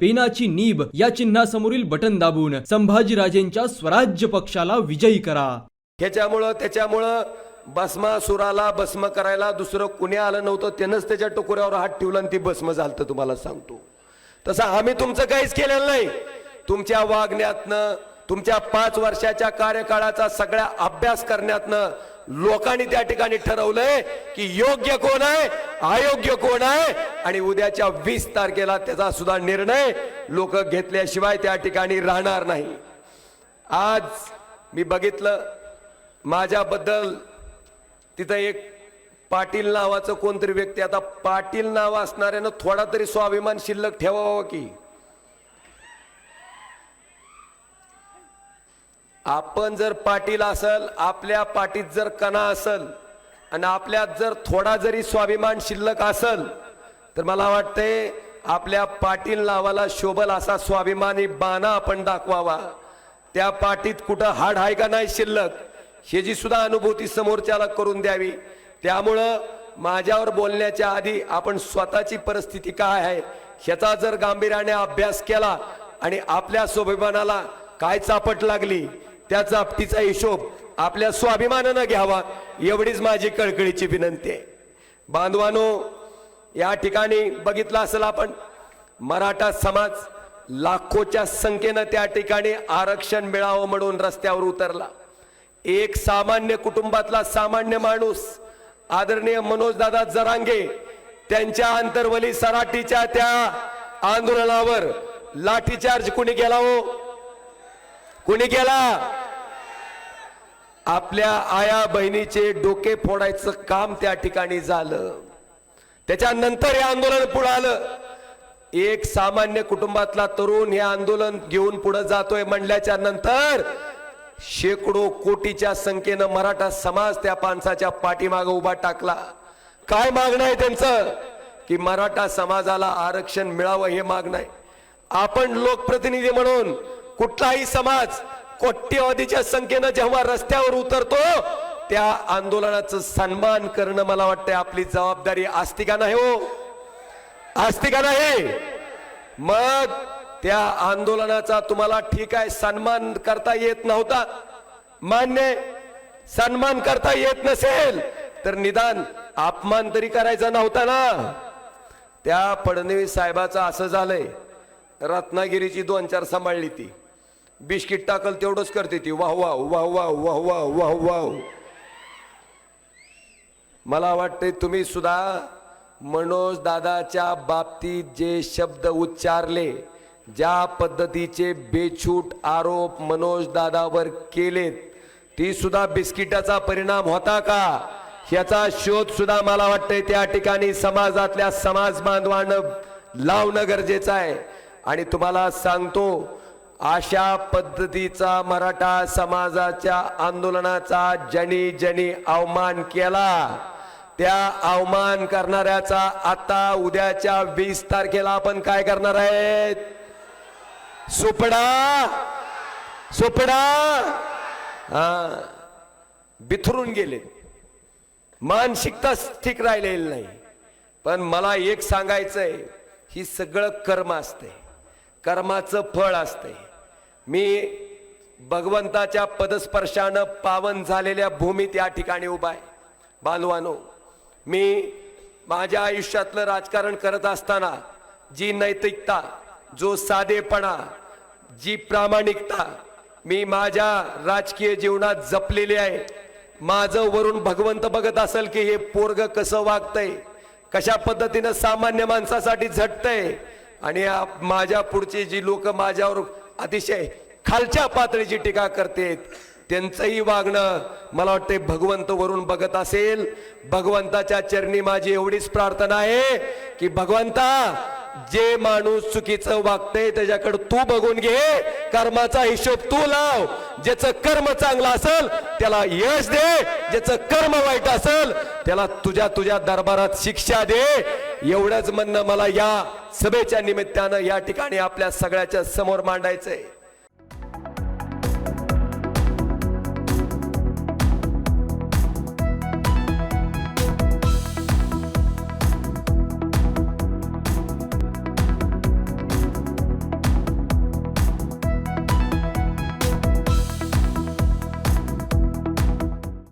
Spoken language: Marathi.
पेनाची नीब या चिन्हासमोरील बटन दाबून संभाजीराजेंच्या स्वराज्य पक्षाला विजयी करा. ह्याच्यामुळं त्याच्यामुळं भस्मासुराला भस्म करायला दुसरं कुणी आलं नव्हतं त्यानंच त्याच्या टोकुऱ्यावर हात ठेवला आणि ती भस्म झालतं तुम्हाला सांगतो. तसं आम्ही तुमचं काहीच केलेलं नाही. तुमच्या वागण्यातनं तुमच्या पाच वर्षाच्या कार्यकाळाचा सगळ्या अभ्यास करण्यातनं लोकांनी त्या ठिकाणी ठरवलंय की योग्य कोण आहे? अयोग्य कोण आहे? आणि उद्याच्या वीस तारखेला त्याचा सुद्धा निर्णय लोक घेतल्याशिवाय त्या ठिकाणी राहणार नाही. आज मी बघितलं माझ्याबद्दल तिथं एक पाटील नावाचं कोणतरी व्यक्ती आता पाटील नाव असणाऱ्यानं थोडा तरी स्वाभिमान शिल्लक ठेवावा की? आपण जर पाटील असल आपल्या पाटीत जर कणा असल आणि आपल्यात जर थोडा जरी स्वाभिमान शिल्लक असल तर मला वाटतंय आपल्या पाटील नावाला शोभल असा स्वाभिमानी बाणा आपण दाखवावा. त्या पाठीत कुठं हाड आहे का नाही शिल्लक ह्याची सुद्धा अनुभूती समोरच्याला करून द्यावी. त्यामुळं माझ्यावर बोलण्याच्या आधी आपण स्वतःची परिस्थिती काय आहे ह्याचा जर गांभीर्याने अभ्यास केला आणि आपल्या स्वाभिमानाला काय चापट लागली त्या चापटीचा हिशोब आपल्या स्वाभिमानानं घ्यावा एवढीच माझी कळकळीची विनंती आहे. बांधवानो या ठिकाणी बघितलं असेल आपण मराठा समाज लाखोच्या संख्येनं त्या ठिकाणी आरक्षण मिळावं म्हणून रस्त्यावर उतरला. एक सामान्य कुटुंबातला सामान्य माणूस आदरणीय मनोजदादा जरांगे त्यांच्या अंतर्वली सराटीच्या त्या आंदोलनावर लाठीचार्ज कुणी केला हो? कुणी केला? आपल्या आया बहिणीचे डोके फोडायचं काम त्या ठिकाणी झालं. त्याच्यानंतर हे आंदोलन पुढे आलं. एक सामान्य कुटुंबातला तरुण हे आंदोलन घेऊन पुढे जातोय म्हणल्याच्या नंतर शेकडो कोटीच्या संख्येनं मराठा समाज त्या माणसाच्या पाठीमागे उभा टाकला. काय मागणं आहे त्यांचं? की मराठा समाजाला आरक्षण मिळावं हे मागणं आहे. आपण लोकप्रतिनिधी म्हणून कुठलाही समाज कोट्यवधीच्या संख्येनं जेव्हा रस्त्यावर उतरतो त्या आंदोलनाचं सन्मान करणं मला वाटतंय आपली जबाबदारी. असती का नाही हो? असती का नाही? मग त्या आंदोलनाचा तुम्हाला ठीक आहे सन्मान करता येत नव्हता. मान्य सन्मान करता येत नसेल तर निदान अपमान तरी करायचा नव्हता ना. त्या फडणवीस साहेबाचं असं झालंय रत्नागिरीची दोन चार सांभाळली ती. बिस्किट टाकल तेवढंच करते ती. वाह वाह वाह वाह वाह वाह वाह वाह. मला वाटते तुम्ही सुद्धा मनोज दादाच्या बाबतीत जे शब्द उच्चारले ज्या पद्धतीचे बेछूट आरोप मनोज दादावर केलेत ती सुद्धा बिस्किटाचा परिणाम होता का? याचा शोध सुद्धा मला वाटतंय त्या ठिकाणी समाजातल्या समाज बांधवानं लावणं गरजेचं आहे. आणि तुम्हाला सांगतो अशा पद्धतीचा मराठा समाजाच्या आंदोलनाचा जणी जणी अवमान केला. त्या अवमान करणाऱ्याचा आता उद्याच्या वीस तारखेला आपण काय करणार आहेत? सुपडा! सुपडा! हा. बिथरून गेले. मानसिकताच ठीक राहिलेली नाही. पण मला एक सांगायचंय ही सगळं कर्म असते कर्माचं फळ असते मी भगवंताच्या पदस्पर्शानं पावन झालेल्या भूमीत या ठिकाणी उभा आहे. बांधवानो मी माझ्या आयुष्यातलं राजकारण करत असताना जी नैतिकता जो साधेपणा जी प्रामाणिकता मी माझ्या राजकीय जीवनात जपलेली आहे माझं वरून भगवंत बघत असेल की हे पोरग कसं वागतंय कशा पद्धतीनं सामान्य माणसासाठी झटतंय आणि माझ्या पुढची जी लोक माझ्यावर अतिशय खालच्या पातळीची टीका करतेत त्यांचंही वागणं मला वाटते भगवंत वरून बघत असेल. भगवंताच्या चरणी माझी एवढीच प्रार्थना आहे की भगवंता जे माणूस चुकीचं वागतंय त्याच्याकडे तू बघून घे. कर्माचा हिशोब तू लाव. ज्याचं कर्म चांगलं असेल त्याला यश दे. ज्याचं कर्म वाईट असेल त्याला तुझ्या तुझ्या दरबारात शिक्षा दे. एवढंच म्हणणं मला या सभेच्या निमित्तानं या ठिकाणी आपल्या सगळ्याच्या समोर मांडायचंय.